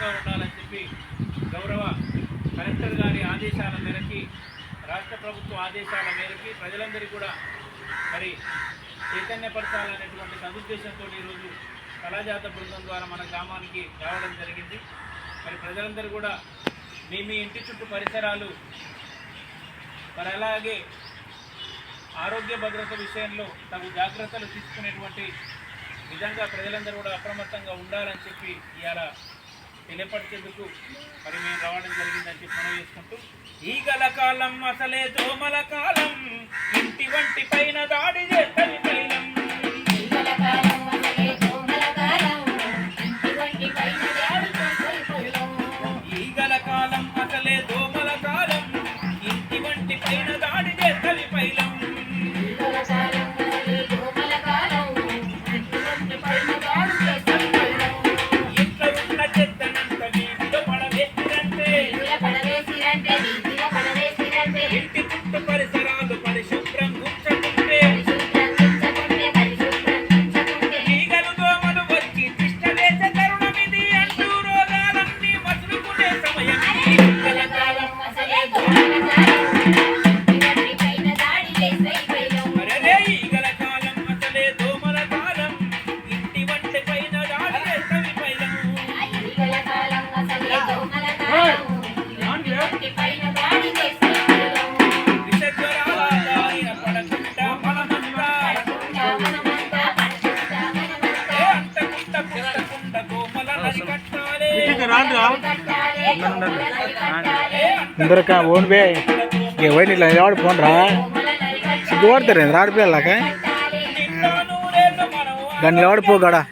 సిద్ధంగా ఉండాలని చెప్పి గౌరవ కలెక్టర్ గారి ఆదేశాల మేరకి రాష్ట్ర ప్రభుత్వ ఆదేశాల మేరకి ప్రజలందరికీ కూడా మరి చైతన్యపరచాలనేటువంటి సదుద్దేశంతో ఈరోజు కళాజాత బృందం ద్వారా మన గ్రామానికి రావడం జరిగింది. మరి ప్రజలందరూ కూడా మీ మీ ఇంటి చుట్టూ పరిసరాలు మరి అలాగే ఆరోగ్య భద్రత విషయంలో తగు జాగ్రత్తలు తీసుకునేటువంటి విధంగా ప్రజలందరూ కూడా అప్రమత్తంగా ఉండాలని చెప్పి ఇవాళ తెలియపరిచేందుకు మరి మేము రావడం జరిగిందని చెప్పి మనం చేసుకుంటూ ఈగల కాలం అసలే దోమల కాలం ఇంటి వంటి పైన దాడి చేస్తది పైలం ఈగల కాలం అసలే దోమల కాలం ఇంటి వంటి పైన దాడి ఇందరక ఓన్ బే. ఇక పోయి ఇట్లా నిలబడి ఫోన్ రా? సిగ్గుపడతారు రాడిపోయాక దాన్ని నిలబడిపోగాడా